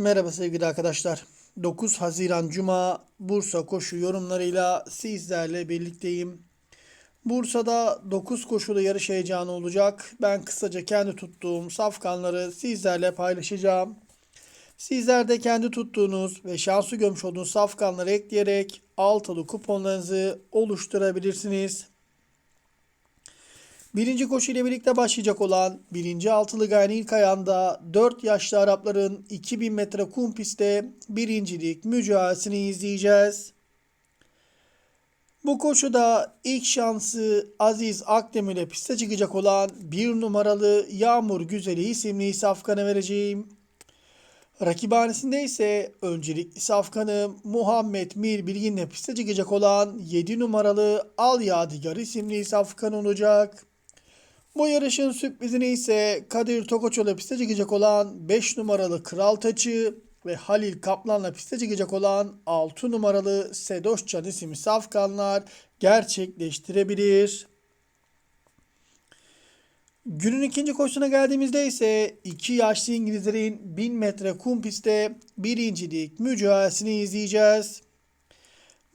Merhaba sevgili arkadaşlar. 9 Haziran Cuma Bursa koşu yorumlarıyla sizlerle birlikteyim. Bursa'da 9 koşulu yarış heyecanı olacak. Ben kısaca kendi tuttuğum safkanları sizlerle paylaşacağım. Sizler de kendi tuttuğunuz ve şansı görmüş olduğunuz safkanları ekleyerek altılı kuponlarınızı oluşturabilirsiniz. Birinci koşu ile birlikte başlayacak olan birinci altılı gayenin ilk ayağında 4 yaşlı Arapların 2000 metre kum pistte birincilik mücadelesini izleyeceğiz. Bu koşuda ilk şansı Aziz Akdemir ile piste çıkacak olan bir numaralı Yağmur Güzeli isimli safkanı vereceğim. Rakibhanesinde ise öncelikli safkanı Muhammed Mir Bilgin'le piste çıkacak olan 7 numaralı Al Yadigar isimli safkan olacak. Bu yarışın sürprizini ise Kadir Tokoçoğlu piste çıkacak olan 5 numaralı Kral Taçı ve Halil Kaplan'la piste çıkacak olan 6 numaralı Sedoş Can isimli safkanlar gerçekleştirebilir. Günün ikinci koşusuna geldiğimizde ise iki yaşlı İngilizlerin 1000 metre kum pistte birincilik mücadelesini izleyeceğiz.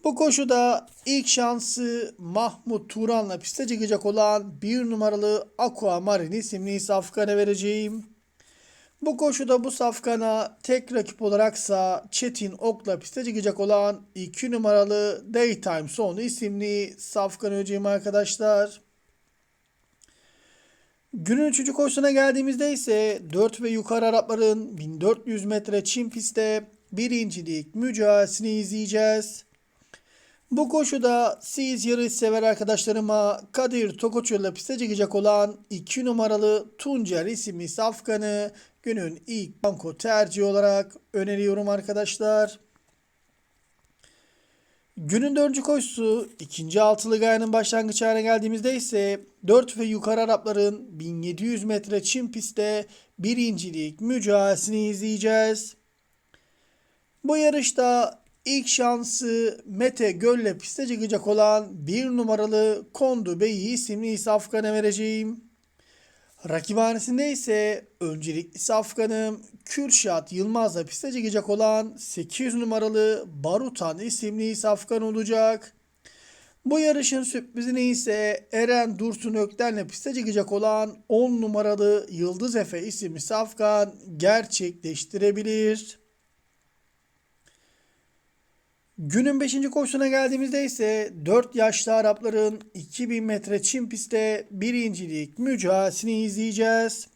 Bu koşuda ilk şansı Mahmut Turan'la piste çıkacak olan bir numaralı Aqua Marin isimli safkana vereceğim. Bu koşuda bu safkana tek rakip olaraksa Çetin Ok'la piste çıkacak olan 2 numaralı Daytime Son isimli safkan vereceğim arkadaşlar. Günün üçüncü koşusuna geldiğimizde ise 4 ve yukarı Arapların 1400 metre çim pistte birincilik mücadelesini izleyeceğiz. Bu koşuda siz yarış sever arkadaşlarıma Kadir Tokoçu'yla piste çıkacak olan 2 numaralı Tuncer isimli safkanı günün ilk banko tercihi olarak öneriyorum arkadaşlar. Günün dördüncü koşusu ikinci altılı gayenin başlangıç haline geldiğimizde ise 4 ve yukarı Arapların 1700 metre çim pistte birincilik mücadelesini izleyeceğiz. Bu yarışta ilk şansı Mete Göl'le piste çıkacak olan bir numaralı Kondu Bey'i isimli safkana vereceğim. Rakibhanesinde ise öncelikli safkanım Kürşat Yılmaz'la piste çıkacak olan 8 numaralı Barutan isimli safkan olacak. Bu yarışın sürprizini ise Eren Dursun Ökten'le piste çıkacak olan 10 numaralı Yıldız Efe isimli safkan gerçekleştirebilir. Günün 5. koşusuna geldiğimizde ise 4 yaşlı Arapların 2000 metre çim pistte birincilik mücadelesini izleyeceğiz.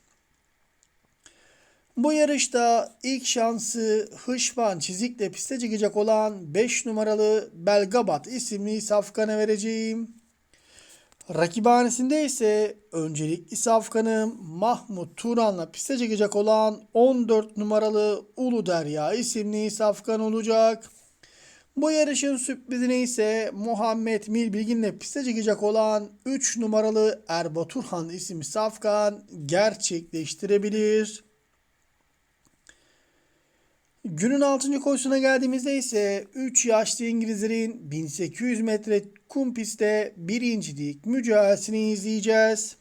Bu yarışta ilk şansı Hışvan Çizik'le piste çıkacak olan 5 numaralı Belgabat isimli safkana vereceğim. Rakibhanesinde ise öncelikli safkanım Mahmut Turan'la piste çıkacak olan 14 numaralı Ulu Derya isimli safkan olacak. Bu yarışın sürprizini ise Muhammed Mil Bilgin'le piste çıkacak olan 3 numaralı Erbaturhan isimli safkan gerçekleştirebilir. Günün 6. koşusuna geldiğimizde ise 3 yaşlı İngilizlerin 1800 metre kum pistte birincilik mücadelesini izleyeceğiz.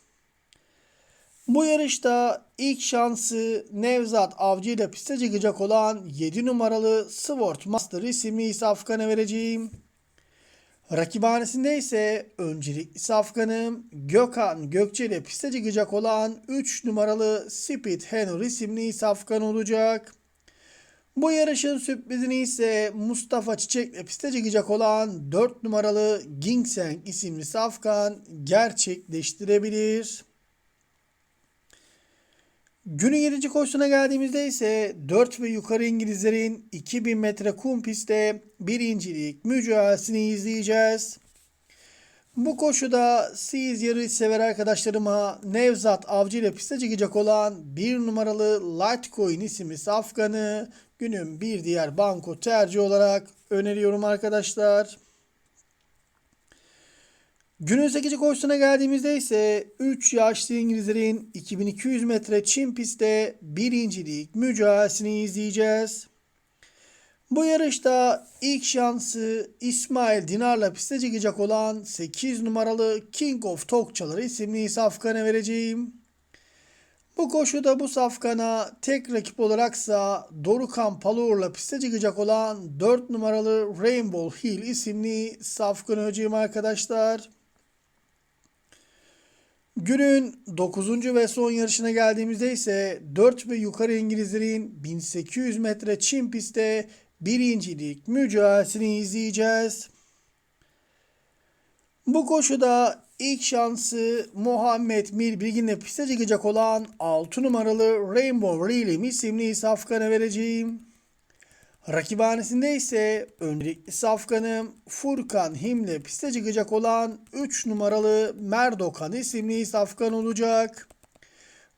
Bu yarışta ilk şansı Nevzat Avcı ile piste çıkacak olan 7 numaralı Sword Master isimli safkanı vereceğim. Rakibhanesinde ise öncelikli safkanım Gökhan Gökçe ile piste çıkacak olan 3 numaralı Speed Henry isimli safkan olacak. Bu yarışın sürprizini ise Mustafa Çiçek ile piste çıkacak olan 4 numaralı Ginseng isimli safkan gerçekleştirebilir. Günün 7. koşusuna geldiğimizde ise 4 ve yukarı İngilizlerin 2000 metre kum pistte birincilik mücadelesini izleyeceğiz. Bu koşuda siz yarış sever arkadaşlarıma Nevzat Avcı ile piste çıkacak olan bir numaralı Litecoin isimli safkanı günün bir diğer banko tercih olarak öneriyorum arkadaşlar. Günün 8. koşusuna geldiğimizde ise 3 yaşlı İngilizlerin 2200 metre çim pistte birincilik mücadelesini izleyeceğiz. Bu yarışta ilk şansı İsmail Dinar'la piste çıkacak olan 8 numaralı King of Tokçaları isimli safkanı vereceğim. Bu koşuda bu safkana tek rakip olaraksa Dorukan Palour'la piste çıkacak olan 4 numaralı Rainbow Hill isimli safkanı öceyim arkadaşlar. Günün 9. ve son yarışına geldiğimizde ise 4 ve yukarı İngilizlerin 1800 metre çim pistte birincilik mücadelesini izleyeceğiz. Bu koşuda ilk şansı Muhammed Mir Bilgin'le piste çıkacak olan 6 numaralı Rainbow Reelim isimli safkana vereceğim. Rakibhanesinde ise öncelikli safkanım Furkan Him'le piste çıkacak olan 3 numaralı Merdokan isimli safkan olacak.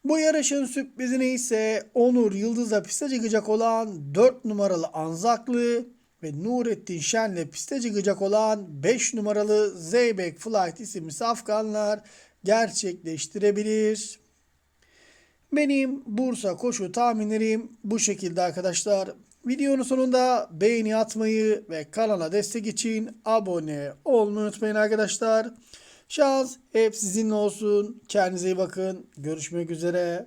Bu yarışın sürprizine ise Onur Yıldız'la piste çıkacak olan 4 numaralı Anzaklı ve Nurettin Şen'le piste çıkacak olan 5 numaralı Zeybek Flight isimli safkanlar gerçekleştirebilir. Benim Bursa koşu tahminlerim bu şekilde arkadaşlar. Videonun sonunda beğeni atmayı ve kanala destek için abone olmayı unutmayın arkadaşlar. Şans hep sizinle olsun. Kendinize iyi bakın. Görüşmek üzere.